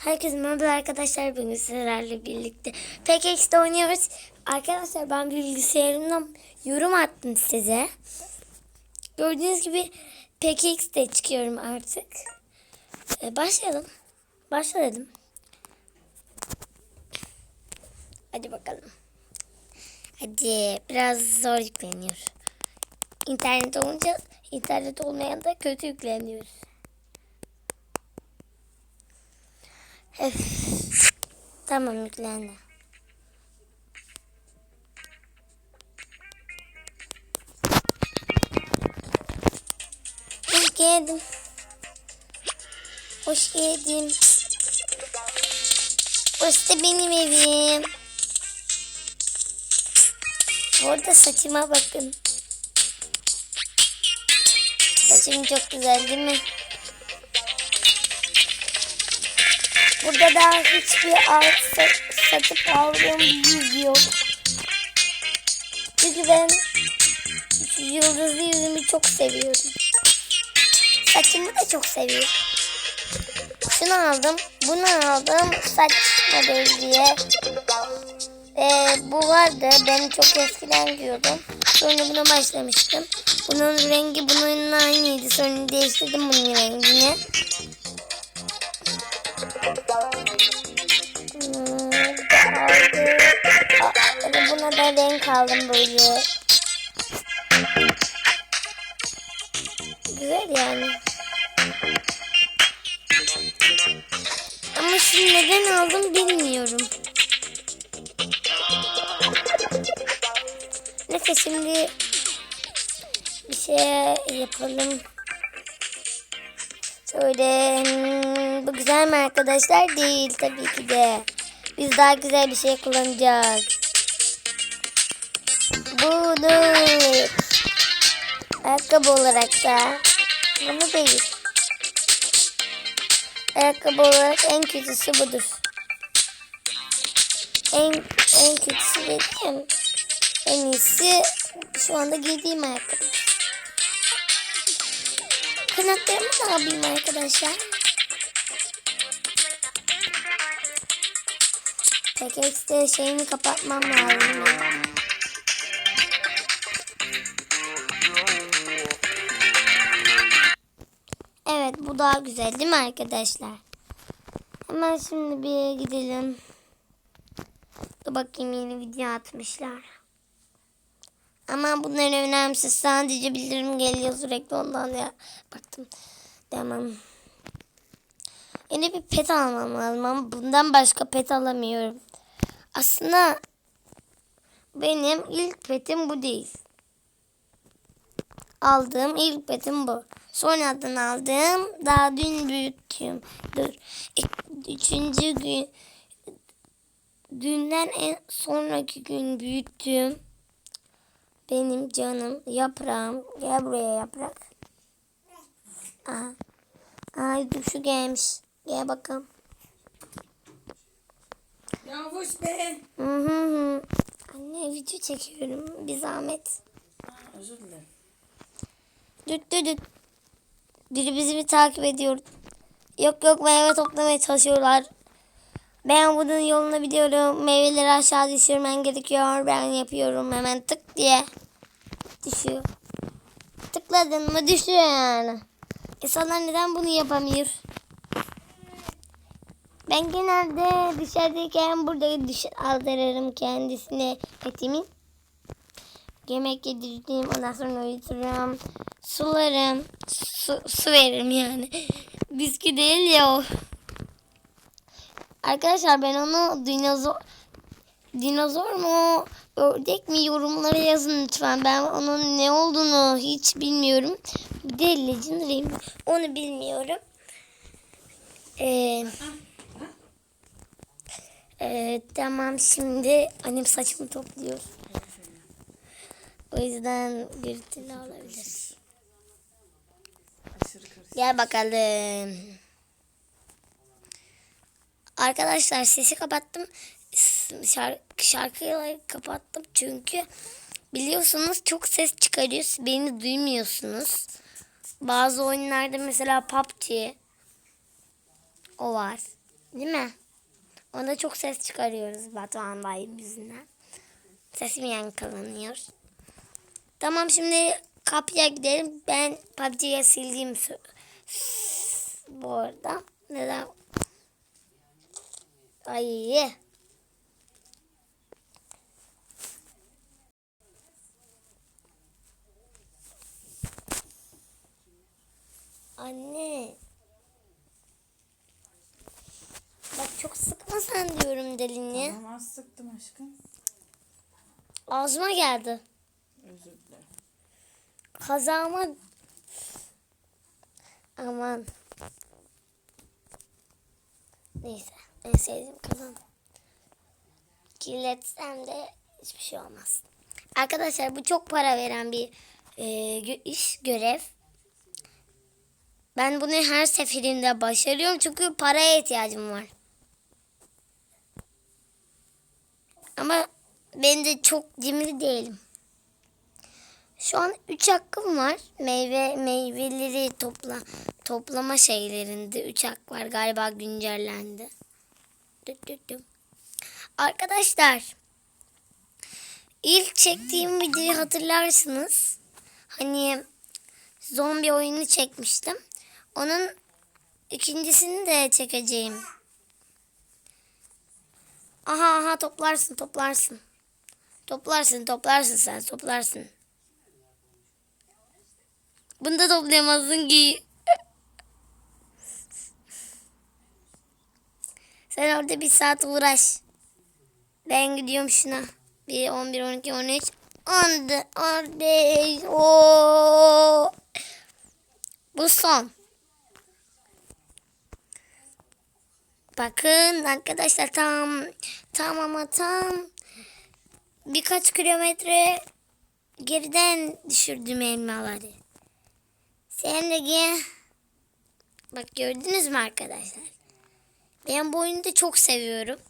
Herkese merhaba arkadaşlar. Bugün sizlerle birlikte PKX'de oynuyoruz. Arkadaşlar ben bilgisayarımdan yorum attım size. Gördüğünüz gibi PKX'de çıkıyorum artık. Ee, başlayalım. Başladım. Hadi bakalım. Hadi biraz zor yükleniyor. İnternet olunca internet olmayan da kötü yükleniyor. Öf. Tamam yüklendi. Hoş geldin. Hoş geldin. Burası da benim evim. Burada saçıma bakın. Saçım çok güzel değil mi? Burada daha hiçbir sa- satıp aldığım yüz yok. Çünkü ben yıldızlı yüzümü çok seviyorum. Saçımı da çok seviyorum. Şunu aldım, bunu aldım saç modeli diye. Ee, bu vardı, ben çok eskiden giyiyordum. Sonra buna başlamıştım. Bunun rengi bununla aynıydı. Sonra değiştirdim bunun rengini. Aldı. Aa, Buna da renk aldım böyle. Güzel yani. Ama şimdi neden aldım bilmiyorum. Neyse şimdi bir şey yapalım. Bu güzel mi arkadaşlar? Değil tabii ki de. Biz daha güzel bir şey kullanacağız. Budur. Ayakkabı olarak da bunu değil. Ayakkabı olarak en kötüsü budur. En en kötüsü dediğim en iyisi şu anda giydiğim ayakkabı. Kanatlarımı da alayım arkadaşlar. Peki işte şeyini kapatmam lazım. Evet bu daha güzel değil mi arkadaşlar? Hemen şimdi bir gidelim. Dur bakayım yeni video atmışlar. Ama bunların önemsiz. Sadece bildirim geliyor sürekli ondan ya baktım. Tamam. Yine bir pet almam lazım ama bundan başka pet alamıyorum. Aslında benim ilk petim bu değil. Aldığım ilk petim bu. Sonradan aldığım daha dün. İk- Üçüncü gün dünden en sonraki gün büyüttüm. Benim canım yaprağım. Gel buraya yaprak. Aha. Ay duşu gelmiş. Gel bakalım. Yavuz be. Hı hı hı. Anne video çekiyorum. Bir zahmet. Özür dilerim. Düt düt düt. Biri bizi bir takip ediyor. Yok yok meyve toplamaya çalışıyorlar. Ben bunun yolunu biliyorum. Meyveleri aşağı düşürmen gerekiyor. Ben yapıyorum hemen tık diye. Düşüyor. Tıkladın mı düşüyor yani. İnsanlar neden bunu yapamıyor? Ben genelde dışarıdayken burada düş aldırırım kendisine etimin. Yemek yedirdim. Ondan sonra uyuturum. Sularım. Su, su veririm yani. Bisküvi değil ya o. Arkadaşlar ben onu dinozor dinozor mu ördek mi yorumlara yazın lütfen. Ben onun ne olduğunu hiç bilmiyorum. Bir de Legendary? Onu bilmiyorum. Ee, ee, tamam şimdi annem saçımı topluyor. O yüzden gürültülü olabilir. Gel bakalım. Arkadaşlar sesi kapattım. Şarkı, şarkıyı kapattım çünkü biliyorsunuz çok ses çıkarıyor. Beni duymuyorsunuz. Bazı oyunlarda mesela PUBG o var. Değil mi? Onda çok ses çıkarıyoruz Batuhan Bayım yüzünden. Sesim yankılanıyor. Tamam şimdi kapıya gidelim. Ben PUBG'ye sildiğim bu arada. Neden? Ay. Anne. Bak çok sen diyorum dilini. Tamam az sıktım aşkım. Ağzıma geldi. Özür dilerim. Kazağıma aman neyse en sevdiğim kazan kirletsem de hiçbir şey olmaz arkadaşlar bu çok para veren bir e, iş görev ben bunu her seferinde başarıyorum çünkü paraya ihtiyacım var ama ben de çok cimri değilim şu an 3 hakkım var. Meyve meyveleri topla toplama şeylerinde 3 hak var. Galiba güncellendi. Arkadaşlar ilk çektiğim videoyu hatırlarsınız. Hani zombi oyunu çekmiştim. Onun ikincisini de çekeceğim. Aha aha toplarsın toplarsın. Toplarsın toplarsın sen toplarsın. Bunu da toplayamazsın ki. Sen orada bir saat uğraş. Ben gidiyorum şuna. Bir 11, 12, 13, 14, 15. Oo. Bu son. Bakın arkadaşlar tam tam ama tam birkaç kilometre geriden düşürdüm elmaları. Sen de gel. Bak gördünüz mü arkadaşlar? Ben bu oyunu da çok seviyorum.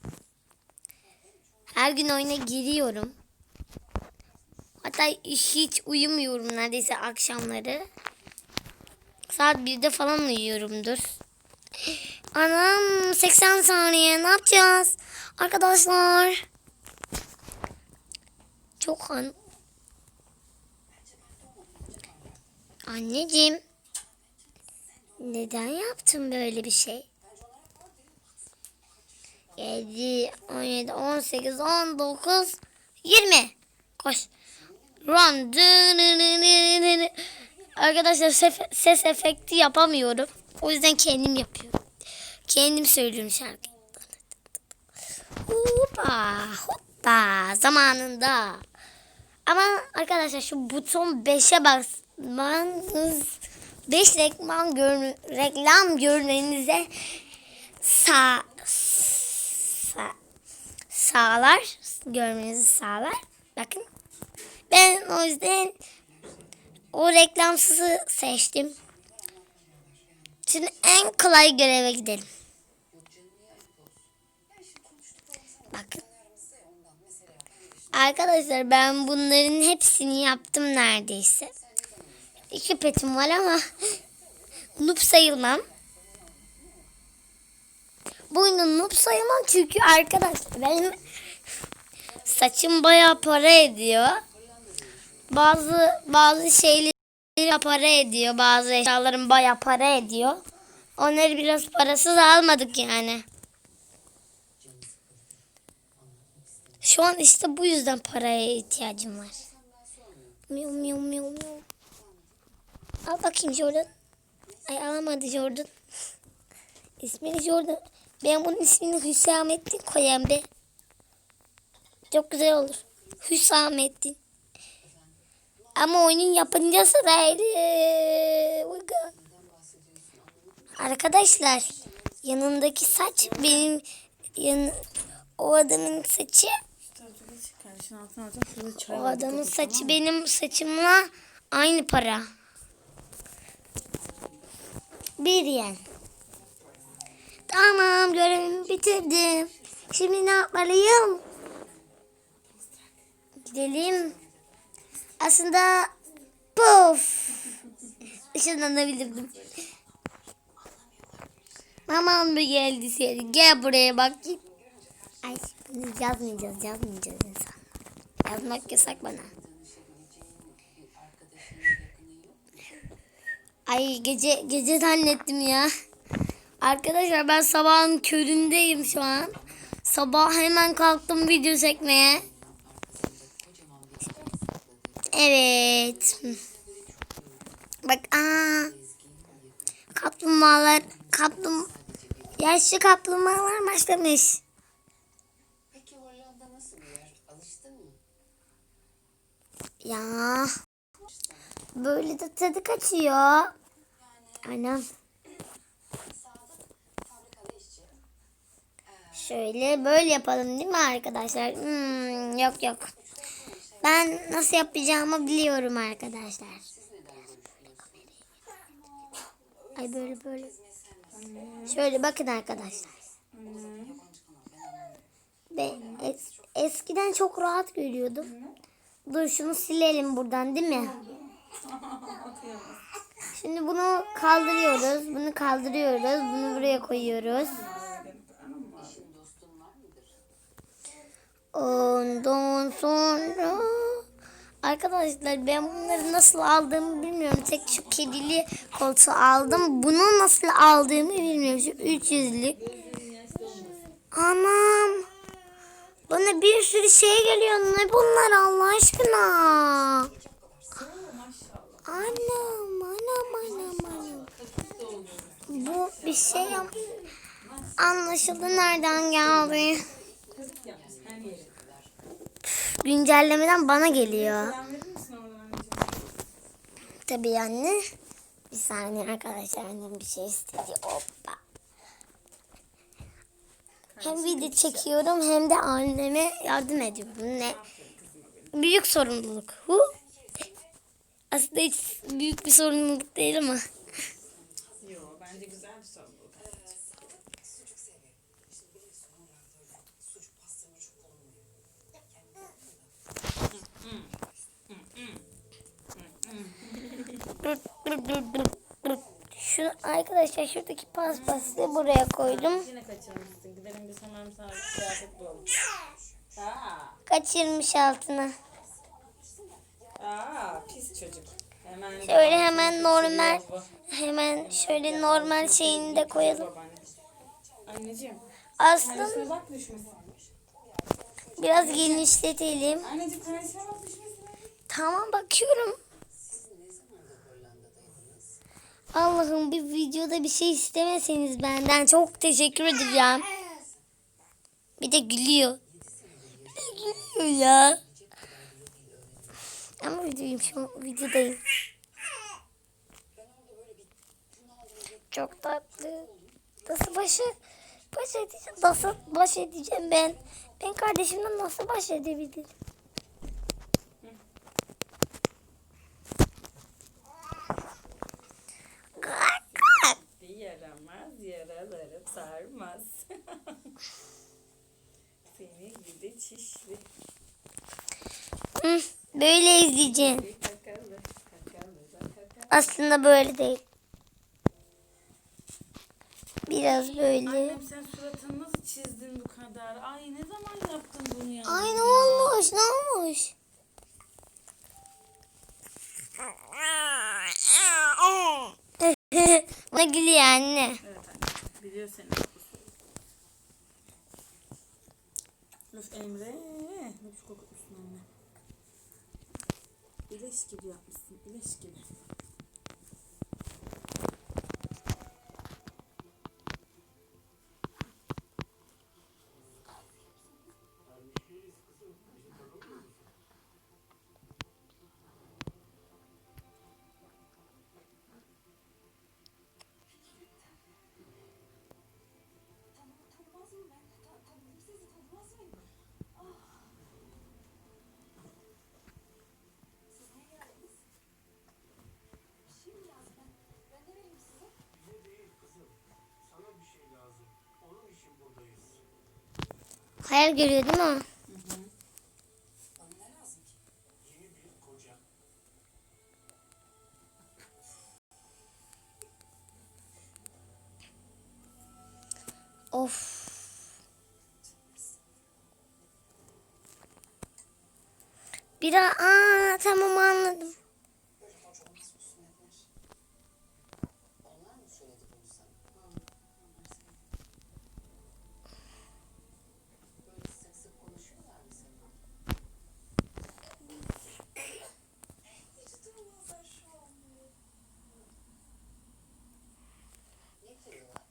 Her gün oyuna giriyorum. Hatta hiç uyumuyorum neredeyse akşamları. Saat 1'de falan uyuyorumdur. Anam 80 saniye ne yapacağız? Arkadaşlar. Çok an Anneciğim. Neden yaptın böyle bir şey? 7, 17, 18, 19, 20. Koş. Run. Arkadaşlar ses efekti yapamıyorum. O yüzden kendim yapıyorum. Kendim söylüyorum şarkıyı. Hoppa hoppa zamanında. Ama arkadaşlar şu buton 5'e basmanız 5 reklam gör reklam görmenize sağ, sağ sağlar görmenizi sağlar. Bakın ben o yüzden o reklamsızı seçtim. Şimdi en kolay göreve gidelim. Bakın. Arkadaşlar ben bunların hepsini yaptım neredeyse. İki petim var ama noob sayılmam. Bu oyunda noob sayılmam çünkü arkadaşlar benim saçım bayağı para ediyor. Bazı bazı şeyleri para ediyor. Bazı eşyalarım bayağı para ediyor. Onları biraz parasız almadık yani. Şu an işte bu yüzden paraya ihtiyacım var. Miu miu miu miu. Al bakayım Jordan. Ay alamadı Jordan. İsmini Jordan. Ben bunun ismini Hüsamettin koyayım be. Çok güzel olur. Hüsamettin. Ama oyunun yapınca sıraydı. Uyga. Arkadaşlar yanındaki saç benim yan, o adamın saçı Kardeşin altına alacağım. Şurada çay o var. adamın dikkat et, saçı tamam mı? benim saçımla aynı para. Bir yen. Tamam görevimi bitirdim. Şimdi ne yapmalıyım? Gidelim. Aslında puf. Işınlanabilirdim. Maman mı geldi seni? Gel buraya bak. Ay bunu yazmayacağız yazmayacağız insan. Yazmak yasak bana. Ay gece gece zannettim ya. Arkadaşlar ben sabahın köründeyim şu an. Sabah hemen kalktım video çekmeye. Evet. Bak aa. Kaplumbağalar kaplum yaşlı kaplumbağalar başlamış. Peki Hollanda nasıl bir yer? Alıştın mı? Ya. Böyle de tadı kaçıyor. Anam. Şöyle böyle yapalım değil mi arkadaşlar? Hmm, yok yok. Ben nasıl yapacağımı biliyorum arkadaşlar. Ay böyle böyle. Şöyle bakın arkadaşlar. Ben es- eskiden çok rahat görüyordum. Dur şunu silelim buradan değil mi? Şimdi bunu kaldırıyoruz. Bunu kaldırıyoruz. Bunu buraya koyuyoruz. Ondan sonra arkadaşlar ben bunları nasıl aldığımı bilmiyorum. Tek şu kedili koltuğu aldım. Bunu nasıl aldığımı bilmiyorum. Şu 300'lük. Anam. Bana bir sürü şey geliyor. Ne bunlar Allah aşkına? Anam, anam, anam, anam. Bu bir şey yap. Anlaşıldı nereden geldi. Güncellemeden bana geliyor. Tabii anne. Bir saniye arkadaşlar annem bir şey istedi. Hoppa. Hem video çekiyorum hem de anneme yardım ediyorum. Ne? Büyük sorumluluk. Hu. Aslında hiç büyük bir sorumluluk değil ama. Yo bence güzel bir sorumluluk. Dur, dur, dur, dur, dur. Şu arkadaşlar şuradaki paspası buraya koydum. Yine kaçırmışsın. Gidelim bir sana bir kıyafet bulalım. Aa, Kaçırmış altına. aa pis çocuk. Hemen Şöyle hemen normal hemen şöyle normal şeyini de koyalım. Babaanne. Anneciğim. Aslında bak düşmesin. biraz genişletelim. Anneciğim kardeşine bak düşmesin. Tamam bakıyorum. Allah'ım bir videoda bir şey istemeseniz benden çok teşekkür edeceğim. Bir de gülüyor. Bir de gülüyor ya. Ama videoyum şu videodayım. Çok tatlı. Nasıl başı baş edeceğim? Nasıl baş edeceğim ben? Ben kardeşimden nasıl baş edebilirim? Yaralarım sarmaz. Seni gidi çişli. Hı, Böyle izleyeceğim. Bir kakalı. Kakalı da kakalı. Aslında böyle değil. Biraz böyle. Annem sen suratını nasıl çizdin bu kadar? Ay ne zaman yaptın bunu ya? Ay ne olmuş? Ne olmuş? Bana gülüyor anne. Biliyor seni. Öf Emre. Biçim kokutmuşsun anne. İleş gibi yapmışsın. İleş gibi. Hayal görüyor değil mi? Of. Bir aa tamam anladım. Böyle hoş olmaz mısın Emir? Onlar mı söyledi bunu sana? Hı, onlar söyledi. Böyle sık sık konuşuyorlar mı seninle? Hiç durmazlar şu an. Ne diyorlar?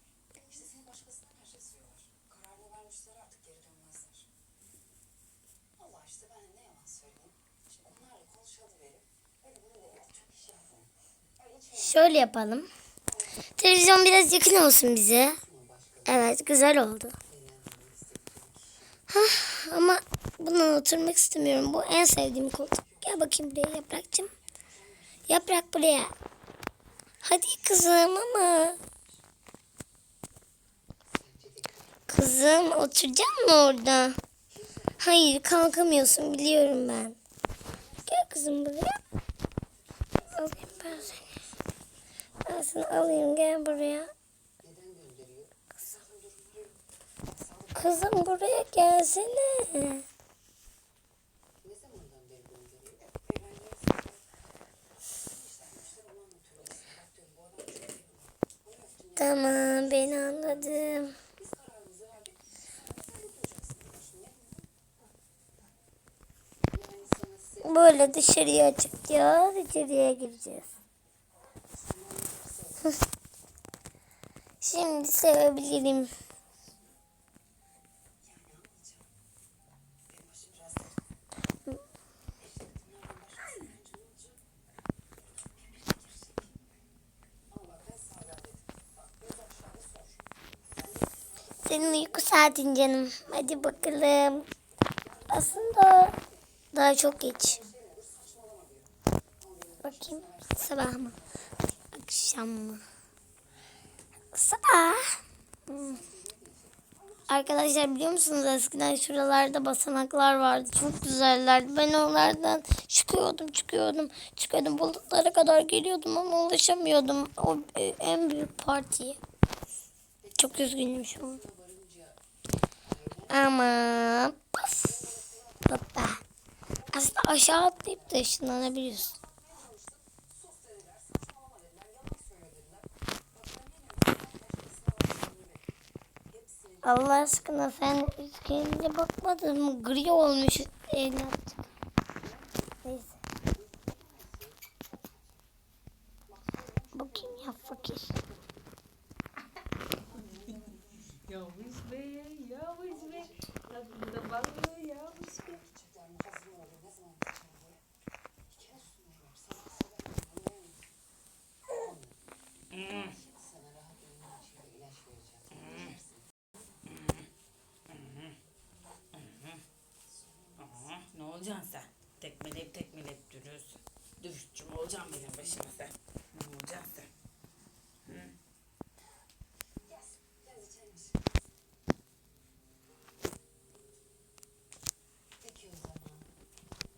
İşte seni başkasına karşılaştırıyorlar. Kararını vermişler artık geri dönmezler. Allah işte ben ne yalan söyleyeyim. Şimdi onlarla konuşalıverip öyle bunu da çok iş yapmam. Öyle hiç Şöyle yapalım. Televizyon biraz yakın olsun bize. Evet güzel oldu. kişi. Ama buna oturmak istemiyorum. Bu en sevdiğim koltuk. Gel bakayım buraya yaprakçım. Yaprak buraya. Hadi kızım ama. Kızım oturacak mı orada? Hayır kalkamıyorsun biliyorum ben. Gel kızım buraya. Alayım ben seni. Ben seni alayım gel buraya. Kızım buraya gelsene. ya. Tamam ben anladım. Biz kararımızı verdik. Sen de sen yapmayacaksın. diyorsun. Ne? Yani sana size Böyle dışarıya çıkacağız, içeriye gireceğiz. Şimdi sevebilirim. Senin uyku saatin canım. Hadi bakalım. Aslında daha çok geç. Bakayım sabah mı? Sabah. Hmm. Arkadaşlar biliyor musunuz eskiden şuralarda basanaklar vardı. Çok güzellerdi. Ben onlardan çıkıyordum, çıkıyordum, çıkıyordum. Bulutlara kadar geliyordum ama ulaşamıyordum. O e, en büyük partiye. Çok üzgünüm şu an. Ama paf. Hoppa. Aslında aşağı atlayıp da ışınlanabiliyorsun. Allah aşkına sen kendine bakmadın mı? Gri olmuş evlat. Neyse. Bakayım ya fakir. Yavaş be, yavaş be. Tadında balı, yavaş be. Gerçekten hazır mı olur? Ne zaman gideceğim diye. Bir kere sunuyorum. Sabah sabah anlayamıyorum. Sana rahat uyuman için bir ilaç vereceğim. Aa, ne olacaksın sen? Tekmeleyip tekmeleyip duruyorsun. Dürüstçüm olacaksın benim başıma sen. Ne olacaksın sen? Yaz. Yaz içer misin? Peki o zaman.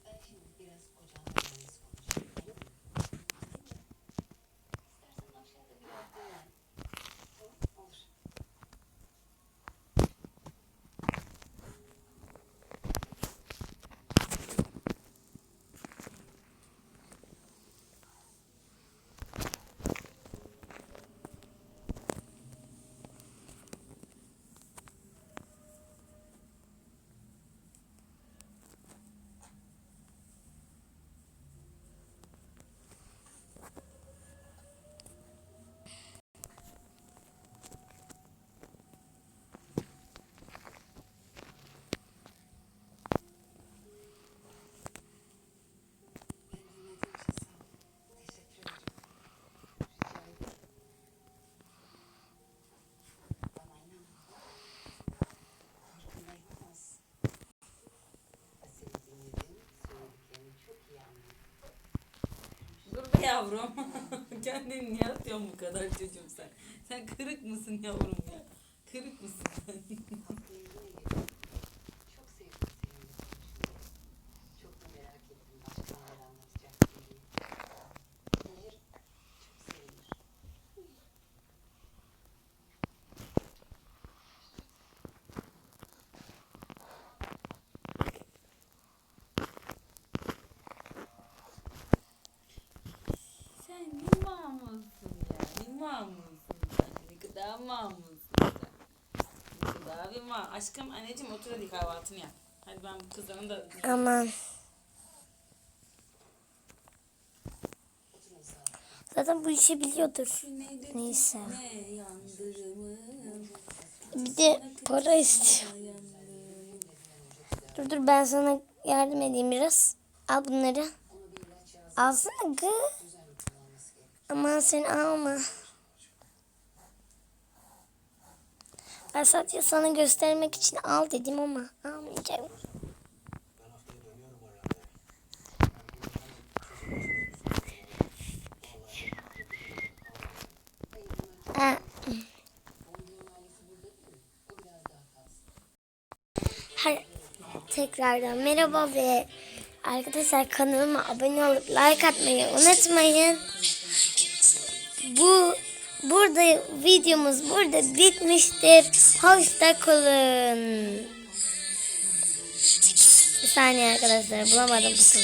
Ben şimdi biraz kocanla yalnız konuşayım. Olur mu? İstersen aşağıda biraz dinlen. Tamam olur. Beni dinlediğin için sağ ol. Teşekkür ederim. Rica ederim. Bana inan. Farkında yapamazsın. Seni dinledim, söylediklerini çok iyi anladım. Dur be yavrum. Kendini niye atıyorsun bu kadar çocuğum sen? Sen kırık mısın yavrum ya? Kırık mısın sen? Aklıma yine geliyor. Çok sevdim seninle konuşmayı. Çok da merak ettim başka neler anlatacaksın diye. Nehir çok sevinir. ne mamulsun ya. Ne mamulsun sen. Ne kadar mamulsun sen. Ne kadar bir ma. Aşkım anneciğim otur hadi kahvaltını yap. Hadi ben bu kızların da Aman. Zaten bu işi biliyordur. Neyse. Bir de para istiyor. Dur dur ben sana yardım edeyim biraz. Al bunları. Alsana kız. Aman sen alma. Ben sadece sana göstermek için al dedim ama almayacağım. Her, tekrardan merhaba ve arkadaşlar kanalıma abone olup like atmayı unutmayın. Bu burada videomuz burada bitmiştir. Hoşça kalın. Bir saniye arkadaşlar bulamadım bu.